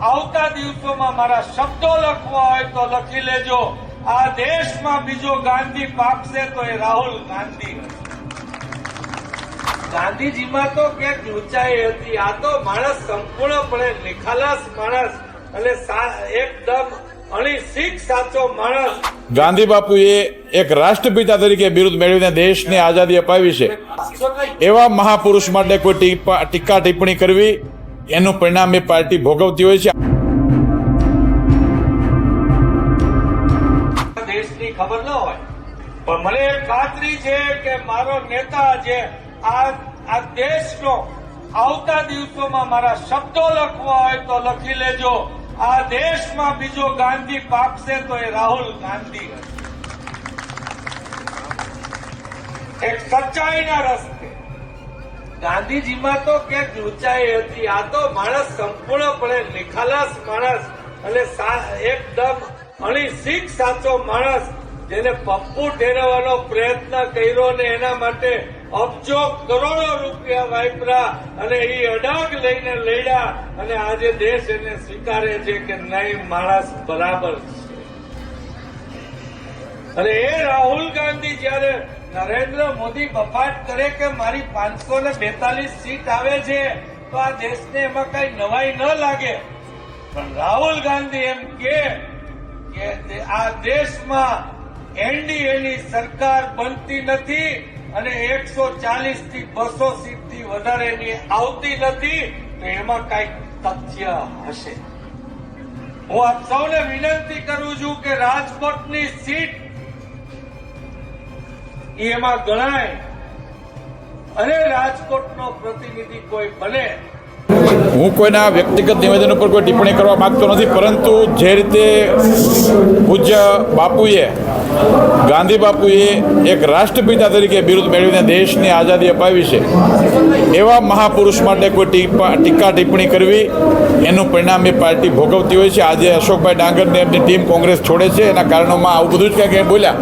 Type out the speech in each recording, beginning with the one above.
આવતા દિવસોમાં મારા શબ્દો લખવા હોય તો લખી લેજો. આ દેશમાં બીજો ગાંધી પાકશે તો એ રાહુલ ગાંધી. ગાંધીજીમાં તો ક્યાંક ઊંચાઈ હતી. આ તો માણસ સંપૂર્ણપણે નિખાલસ માણસ અને સા- એકદમ ગાંધી બાપુએ એક રાષ્ટ્રપિતા તરીકે બિરુદ મેળવીને દેશને આઝાદી અપાવી છે. એવા મહાપુરુષ માટે કોઈ ટીકા ટિપ્પણી કરવી એનું પરિણામ એ પાર્ટી ભોગવતી હોય છે. ખબર ન હોય. પણ મને ખાતરી છે કે મારો નેતા જે આ દેશનો આવતા દિવસોમાં મારા શબ્દો લખવા હોય તો લખી લેજો. આ દેશમાં બીજો ગાંધી પાકશે તો એ રાહુલ ગાંધી હશે. એક સચ્ચાઈના રસ્તે ગાંધીજીમાં તો ક્યાંક ઊંચાઈ હતી. આ તો માણસ સંપૂર્ણપણે નિખાલસ માણસ અને એકદમ અણીસીક સાચો માણસ જેને પપ્પુ ઠેરવવાનો પ્રયત્ન કર્યો ને એના માટે અબજો કરોડો રૂપિયા વાપરા અને એ અડાગ લઈને લડ્યા અને આજે દેશ એને સ્વીકારે છે કે નહીં, માણસ બરાબર છે. અને એ રાહુલ ગાંધી જયારે નરેન્દ્ર મોદી બફાટ કરે કે મારી પાંચસો ને બેતાલીસ સીટ આવે છે, તો આ દેશને એમાં કઈ નવાઈ ન લાગે. પણ રાહુલ ગાંધી એમ કે આ દેશમાં એનડીએની સરકાર બનતી નથી અને એકસો ચાલીસથી બસો સીટથી વધારેની આવતી નથી, તો એમાં કંઈક તથ્ય હશે. હું આપ સૌને વિનંતી કરું છું કે રાજકોટની સીટ એમાં ગણાય. અને રાજકોટનો પ્રતિનિધિ કોઈ બને. હું કોઈના વ્યક્તિગત નિવેદન ઉપર કોઈ ટિપ્પણી કરવા માગતો નથી, પરંતુ જે રીતે પૂજ્ય બાપુએ ગાંધી બાપુએ એક રાષ્ટ્રપિતા તરીકે બિરુદ મેળવીને દેશની આઝાદી અપાવી છે. એવા મહાપુરુષ માટે કોઈ ટીકા ટિપ્પણી કરવી, એનું પરિણામ એ પાર્ટી ભોગવતી હોય છે. આજે અશોકભાઈ ડાંગરને એમની ટીમ કોંગ્રેસ છોડે છે. એના કારણોમાં આવું બધું જ ક્યાંક એ બોલ્યા.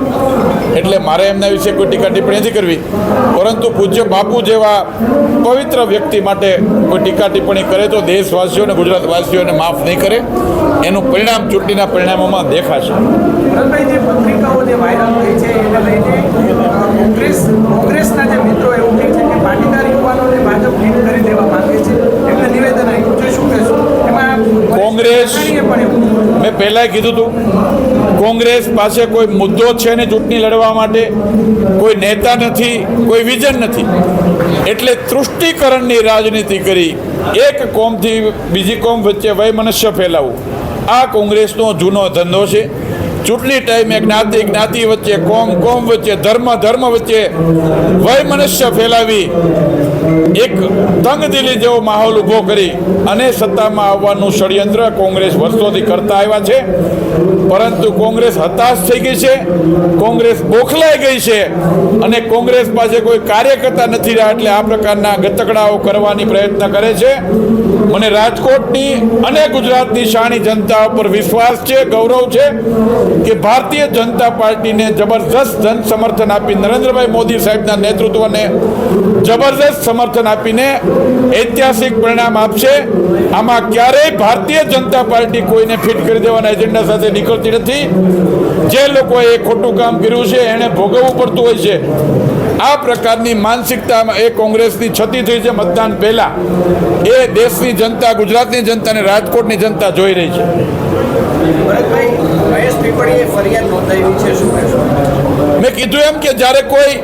એટલે મારે એમના વિશે કોઈ ટીકા ટિપ્પણી નથી કરવી. પરંતુ પૂજ્ય બાપુ જેવા પવિત્ર વ્યક્તિ માટે કોઈ ટીકા ટિપ્પણી કરે તો દેશવાસીઓને, ગુજરાતવાસીઓને માફ નહીં કરે. એનું પરિણામ ચૂંટણીના પરિણામોમાં દેખાશે. ભરતભાઈ જે વાયરલ થઈ છે એને લઈને કોંગ્રેસ કોંગ્રેસના જે મિત્રો એવું કહે છે કે પાટીદાર યુવાનોને ભાજપ લીડ કરી દેવા માંગે છે. એમને નિવેદન આપ્યું છે. શું કહેશું? એમાં કોંગ્રેસ- મેં પહેલાંય કીધું હતું કોંગ્રેસ પાસે કોઈ મુદ્દો છે ને ચૂંટણી લડવા માટે? કોઈ નેતા નથી કોઈ વિઝન નથી. એટલે તૃષ્ટિકરણની રાજનીતિ કરી એક કોમથી બીજી કોમ વચ્ચે વયમનસ્ય ફેલાવવું. આ કોંગ્રેસનો જૂનો ધંધો છે. ચૂંટણી ટાઈમે જ્ઞાતિ જ્ઞાતિ વચ્ચે કોમ કોમ વચ્ચે ધર્મ ધર્મ વચ્ચે વય મનુષ્ય ફેલાવી. એક તંગદિલી જેવો માહોલ ઊભો કરી અને સત્તામાં આવવાનું ષડયંત્ર કોંગ્રેસ વર્ષોથી કરતા આવ્યા છે. પરંતુ કોંગ્રેસ હતાશ થઈ ગઈ છે, કોંગ્રેસ બોખલાઈ ગઈ છે અને કોંગ્રેસ પાસે કોઈ કાર્યકર્તા નથી રહ્યા એટલે આ પ્રકારના ગતકડાઓ કરવાની પ્રયત્ન કરે છે. મને રાજકોટની અને ગુજરાતની શાણી જનતા ઉપર વિશ્વાસ છે, ગૌરવ છે કે ભારતીય જનતા પાર્ટીને જબરજસ્ત જન સમર્થન આપી નરેન્દ્રભાઈ મોદી સાહેબના નેતૃત્વને જબરજસ્ત સમર્થન આપીને ઐતિહાસિક પરિણામ આપશે. આમાં ક્યારેય ભારતીય જનતા પાર્ટી કોઈને ફિટ કરી દેવાના એજન્ડા સાથે નીકળતી નથી. જે લોકોએ ખોટું કામ કર્યું છે એણે ભોગવવું પડતું હોય છે. આ પ્રકારની માનસિકતામાં એ કોંગ્રેસની છતી થઈ છે મતદાન પહેલાં. એ દેશની જનતા, ગુજરાતની જનતા અને રાજકોટની જનતા જોઈ રહી છે. મેં કીધું એમ કે જ્યારે કોઈ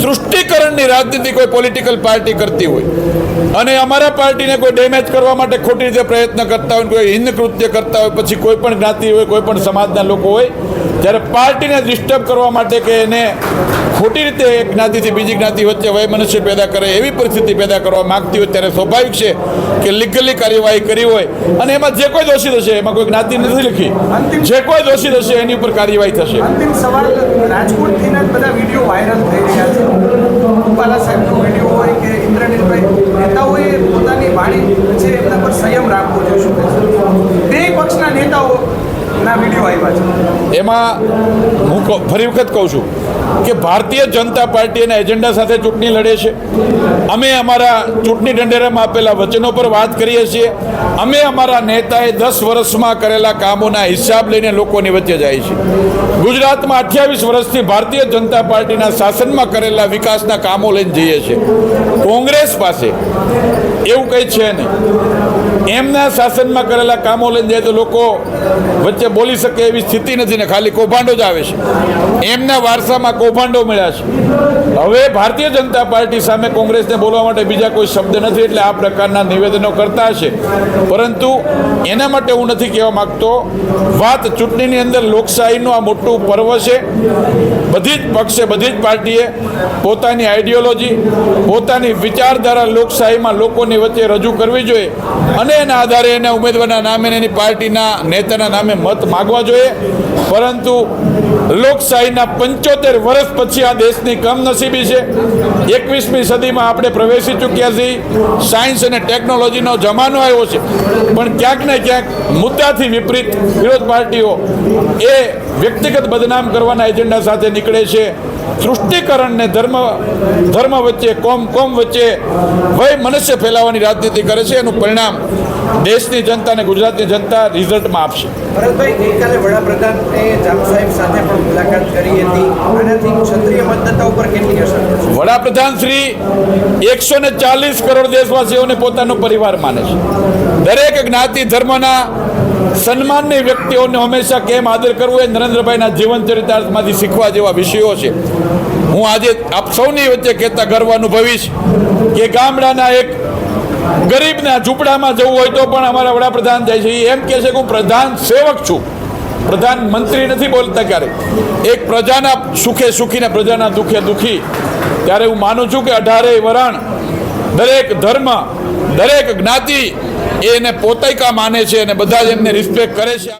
તૃષ્ટિકરણની રાજનીતિ કોઈ પોલિટિકલ પાર્ટી કરતી હોય અને અમારા પાર્ટીને કોઈ ડેમેજ કરવા માટે ખોટી રીતે પ્રયત્ન કરતા હોય કોઈ હિન્દ કૃત્ય કરતા હોય, પછી કોઈ પણ જ્ઞાતિ હોય, કોઈ પણ સમાજના લોકો હોય ત્યારે પાર્ટીને ડિસ્ટર્બ કરવા માટે કે એને ખોટી રીતે એક જ્ઞાતિથી બીજી જ્ઞાતિ વચ્ચે વયમનસ્ય પેદા કરે એવી પરિસ્થિતિ પેદા કરવા માગતી હોય ત્યારે સ્વાભાવિક છે કે લીગલી કાર્યવાહી કરી હોય અને એમાં જે કોઈ દોષિત હશે એમાં કોઈ જ્ઞાતિ નથી લખી. જે કોઈ દોષિત હશે એની ઉપર કાર્યવાહી થશે. અંતિમ સવાલ રાજકોટથી બધા વીડિયો વાયરલ થઈ રહ્યા છે રૂપાલા સાહેબનો વીડિયો હોય કે ઇન્દ્રનીલભાઈ નેતાઓએ પોતાની વાણી છે એમના પર સંયમ રાખવો જોઈએ શું કહેશો બે પક્ષના નેતાઓના વીડિયો આવ્યા છે એમાં હું ફરી વખત કહું છું કે ભારતીય જનતા પાર્ટી એના એજન્ડા સાથે ચૂંટણી લડે છે. અમે અમારા ચૂંટણી ઢંઢેરામાં આપેલા વચનો પર વાત કરીએ છીએ. અમે અમારા નેતાએ દસ વર્ષમાં કરેલા કામોના હિસાબ લઈને લોકોની વચ્ચે જાય છે. ગુજરાતમાં અઠ્યાવીસ વર્ષથી ભારતીય જનતા પાર્ટીના શાસનમાં કરેલા વિકાસના કામો લઈને જઈએ છીએ. કોંગ્રેસ પાસે એવું કંઈ છે નહીં. એમના શાસનમાં કરેલા કામો લઈને જાય તો લોકો વચ્ચે બોલી શકે એવી સ્થિતિ નથી ને ખાલી કૌભાંડો જ આવે છે. એમના વારસામાં કૌભાંડો મળ્યા છે. હવે ભારતીય જનતા પાર્ટી સામે કોંગ્રેસને બોલવા માટે બીજા કોઈ શબ્દ નથી એટલે આ પ્રકારના નિવેદનો કરતા હશે. પરંતુ એના માટે હું નથી કહેવા માગતો. વાત ચૂંટણીની અંદર લોકશાહીનું આ મોટું પર્વ છે. બધી જ પક્ષે, બધી જ પાર્ટીએ પોતાની આઈડિયોલોજી પોતાની વિચારધારા લોકશાહીમાં લોકોની વચ્ચે રજૂ કરવી જોઈએ અને એના આધારે એના ઉમેદવારના નામે એની પાર્ટીના નેતાના નામે મત માગવા જોઈએ. પરંતુ લોકશાહીના પંચોતેર વર્ષ પછી આ દેશની કમનસીબી છે. એકવીસમી સદીમાં આપણે પ્રવેશી ચૂક્યા છીએ. સાયન્સ અને ટેકનોલોજીનો જમાનો આવ્યો છે. પણ ક્યાંક ને ક્યાંક મુદ્દાથી વિપરીત વિરોધ પાર્ટીઓ એ વ્યક્તિગત બદનામ કરવાના એજન્ડા સાથે નીકળે છે. તૃષ્ટિકરણને ધર્મ ધર્મ વચ્ચે, કોમ કોમ વચ્ચે વય મનુષ્ય ફેલાવવાની રાજનીતિ કરે છે. એનું પરિણામ દેશની જનતા અને ગુજરાતની જનતા રિઝલ્ટમાં આપશે. ભરતભાઈ ગઈકાલે વડાપ્રધાને જામ સાહેબ સાથે પણ મુલાકાત કરી હતી. આનાથી ક્ષત્રિય મતદાતા ઉપર કેટલી અસર થશે? વડાપ્રધાન શ્રી એકસો ને ચાલીસ કરોડ દેશવાસીઓને પોતાનો પરિવાર માને છે. દરેક જ્ઞાતિ ધર્મના સન્માનની વ્યક્તિઓને હંમેશા કેમ આદર કરવો એ નરેન્દ્રભાઈના જીવન ચરિતાર્થમાંથી શીખવા જેવા વિષયો છે. હું આજે આપ સૌની વચ્ચે કહેતા ગર્વ અનુભવીશ કે ગામડાના એક ગરીબના ઝૂંપડામાં જવું હોય તો પણ અમારા વડાપ્રધાન જાય છે. એમ કહે છે કે હું પ્રધાન સેવક છું. પ્રધાનમંત્રી નથી બોલતા ક્યારે. એક પ્રજાના સુખે સુખીને પ્રજાના દુઃખે દુઃખી. ત્યારે હું માનું છું કે અઢારે વરણ દરેક ધર્મ, દરેક જ્ઞાતિ એને પોતૈકા માને છે અને બધા જ એમને રિસ્પેક્ટ કરે છે.